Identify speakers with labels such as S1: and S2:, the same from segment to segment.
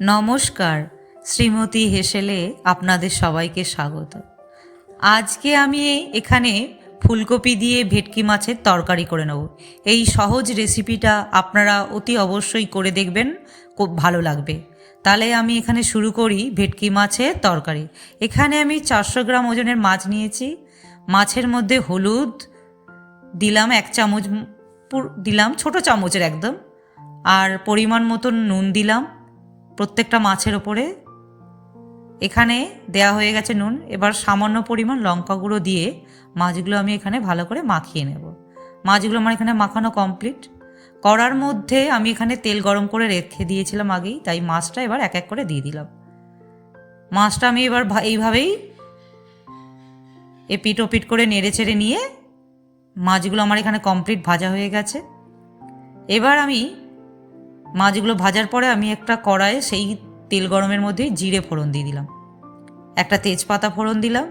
S1: নমস্কার, শ্রীমতী হেসেলে আপনাদের সবাইকে স্বাগত। আজকে আমি এখানে ফুলকপি দিয়ে ভেটকি মাছের তরকারি করে নেব। এই সহজ রেসিপিটা আপনারা অতি অবশ্যই করে দেখবেন, খুব ভালো লাগবে। তাহলে আমি এখানে শুরু করি ভেটকি মাছের তরকারি। এখানে আমি চারশো গ্রাম ওজনের মাছ নিয়েছি। মাছের মধ্যে হলুদ দিলাম এক চামচ দিলাম ছোট চামচের একদম। আর পরিমাণ মতন নুন দিলাম। প্রত্যেকটা মাছের ওপরে। এখানে দেয়া হয়ে গেছে নুন। এবার সামান্য পরিমাণ লঙ্কা গুঁড়ো দিয়ে মাছগুলো আমি এখানে ভালো করে মাখিয়ে নেব। মাছগুলো আমার এখানে মাখানো কমপ্লিট। করার মধ্যে আমি এখানে তেল গরম করে রেখে দিয়েছিলাম আগেই, তাই মাছটা এবার এক এক করে দিয়ে দিলাম। মাছটা আমি এবার এইভাবেই এপিট ওপিট করে নেড়ে চেড়ে নিয়ে মাছগুলো আমার এখানে কমপ্লিট ভাজা হয়ে গেছে। এবার আমি মাছগুলো ভাজার পরে আমি একটা কড়াইয়ে সেই তেল গরমের মধ্যেই জিরে ফোড়ন দিয়ে দিলাম। একটা তেজপাতা ফোড়ন দিলাম।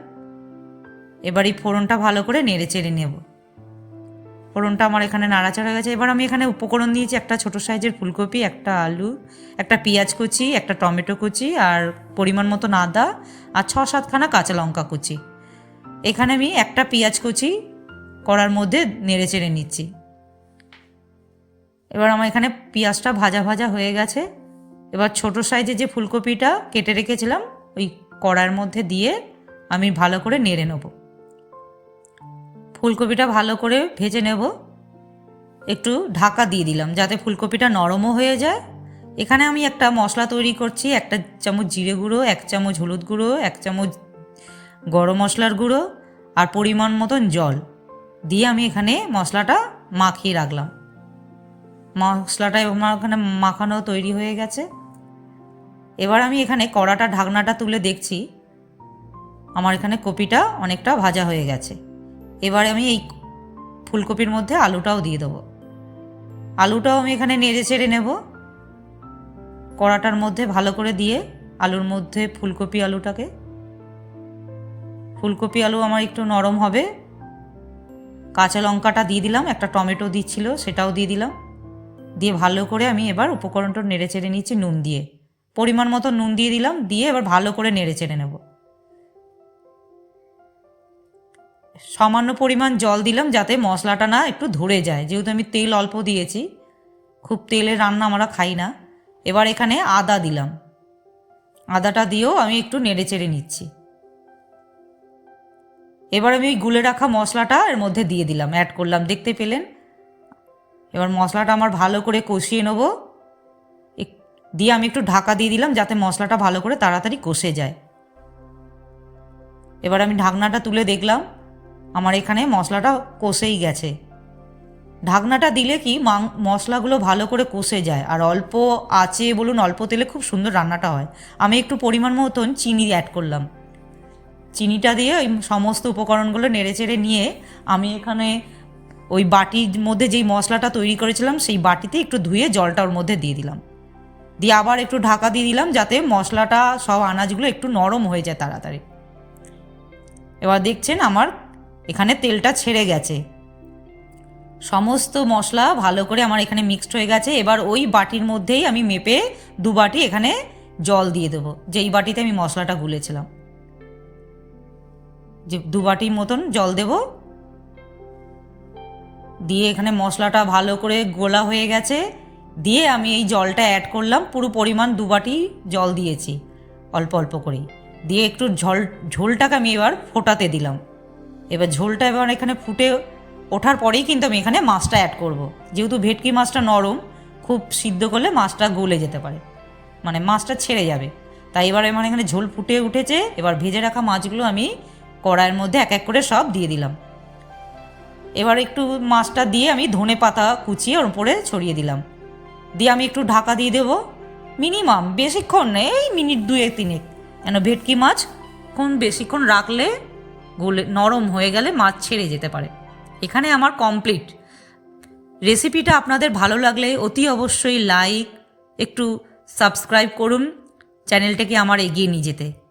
S1: এবার এই ফোড়নটা ভালো করে নেড়ে চেড়ে নেব। ফোড়নটা আমার এখানে নাড়াচাড়া গেছে। এবার আমি এখানে উপকরণ দিয়েছি একটা ছোট সাইজের ফুলকপি, একটা আলু, একটা পেঁয়াজ কুচি, একটা টমেটো কুচি আর পরিমাণ মতো আদা আর ছ সাতখানা কাঁচা লঙ্কা কুচি। এখানে আমি একটা পেঁয়াজ কুচি করার মধ্যে নেড়ে চেড়ে নিচ্ছি। এবার আমার এখানে পেঁয়াজটা ভাজা ভাজা হয়ে গেছে। এবার ছোট সাইজে যে ফুলকপিটা কেটে রেখেছিলাম, ওই কড়ার মধ্যে দিয়ে আমি ভালো করে নেড়ে নেব। ফুলকপিটা ভালো করে ভেজে নেব। একটু ঢাকা দিয়ে দিলাম যাতে ফুলকপিটা নরমও হয়ে যায়। এখানে আমি একটা মশলা তৈরি করছি, একটা চামচ জিরে গুঁড়ো, এক চামচ হলুদ গুঁড়ো, এক চামচ গরম মশলার গুঁড়ো আর পরিমাণ মতন জল দিয়ে আমি এখানে মশলাটা মাখিয়ে রাখলাম। মশলাটা আমার ওখানে মাখানো তৈরি হয়ে গেছে। এবার আমি এখানে কড়াটা, ঢাকনাটা তুলে দেখছি। আমার এখানে কপিটা অনেকটা ভাজা হয়ে গেছে। এবার আমি এই ফুলকপির মধ্যে আলুটাও দিয়ে দেবো। আলুটাও আমি এখানে নেড়ে চেড়ে নেব। কড়াটার মধ্যে ভালো করে দিয়ে আলুর মধ্যে ফুলকপি আলুটাকে। ফুলকপি আলু আমার একটু নরম হবে। কাঁচা লঙ্কাটা দিয়ে দিলাম, একটা টমেটো দিচ্ছিল, সেটাও দিয়ে দিলাম। দিয়ে ভালো করে আমি এবার উপকরণটা নেড়ে চেড়ে নিচ্ছি নুন দিয়ে। পরিমাণ মতো নুন দিয়ে দিলাম, দিয়ে এবার ভালো করে নেড়ে চেড়ে নেব। সামান্য পরিমাণ জল দিলাম যাতে মশলাটা না একটু ধরে যায়। যেহেতু আমি তেল অল্প দিয়েছি, খুব তেলে রান্না আমরা খাই না। এবার এখানে আদা দিলাম। আদাটা দিয়েও আমি একটু নেড়ে চেড়ে নিচ্ছি। এবার আমি ওই গুলে রাখা মশলাটা এর মধ্যে দিয়ে দিলাম। অ্যাড করলাম। দেখতে পেলেন? এবার মশলাটা আমার ভালো করে কষিয়ে নেব। দিয়ে আমি একটু ঢাকা দিয়ে দিলাম যাতে মশলাটা ভালো করে তাড়াতাড়ি কষে যায়। এবার আমি ঢাকনাটা তুলে দেখলাম, আমার এখানে মশলাটা কষেই গেছে। ঢাকনাটা দিলে কি মাং- মশলাগুলো ভালো করে কষে যায়। আর অল্প আঁচে বলুন, অল্প তেলে খুব সুন্দর রান্নাটা হয়। আমি একটু পরিমাণ মতন চিনি অ্যাড করলাম। চিনিটা দিয়ে ওই সমস্ত উপকরণগুলো নেড়ে চেড়ে নিয়ে আমি এখানে ওই বাটির মধ্যে যেই মশলাটা তৈরি করেছিলাম, সেই বাটিতে একটু ধুয়ে জলটা ওর মধ্যে দিয়ে দিলাম। দিয়ে আবার একটু ঢাকা দিয়ে দিলাম যাতে মশলাটা সব আনাজগুলো একটু নরম হয়ে যায় তাড়াতাড়ি। এবার দেখছেন আমার এখানে তেলটা ছেড়ে গেছে। সমস্ত মশলা ভালো করে আমার এখানে মিক্সড হয়ে গেছে। এবার ওই বাটির মধ্যেই আমি মেপে দু বাটি এখানে জল দিয়ে দেবো, যেই বাটিতে আমি মশলাটা গুলেছিলাম। যে দু বাটির মতন জল দেব দিয়ে এখানে মশলাটা ভালো করে গোলা হয়ে গেছে। দিয়ে আমি এই জলটা অ্যাড করলাম, পুরো পরিমাণ দু বাটি জল দিয়েছি, অল্প অল্প করে দিয়ে একটু ঝোল, ঝোলটাকে আমি এবার ফোটাতে দিলাম। এবার ঝোলটা এবার এখানে ফুটে ওঠার পরেই কিন্তু আমি এখানে মাছটা অ্যাড করব। যেহেতু ভেটকি মাছটা নরম, খুব সিদ্ধ করলে মাছটা গলে যেতে পারে। মানে মাছটা ছেড়ে যাবে। তাই এবার আমার এখানে ঝোল ফুটে উঠেছে। এবার ভেজে রাখা মাছগুলো আমি কড়াইয়ের মধ্যে এক এক করে সব দিয়ে দিলাম। এবার একটু মাছটা দিয়ে আমি ধনে পাতা কুচিয়ে ওর উপরে ছড়িয়ে দিলাম। দিয়ে আমি একটু ঢাকা দিয়ে দেবো। মিনিমাম বেশিক্ষণ এই মিনিট দুয়েক তিনেক। কেন ভেটকি মাছ, কোন বেশিক্ষণ রাখলে গলে, নরম হয়ে গেলে মাছ ছেড়ে যেতে পারে। এখানে আমার কমপ্লিট রেসিপিটা আপনাদের ভালো লাগলে অতি অবশ্যই লাইক একটু সাবস্ক্রাইব করুন। চ্যানেলটাকে আমার এগিয়ে নিয়ে যেতে।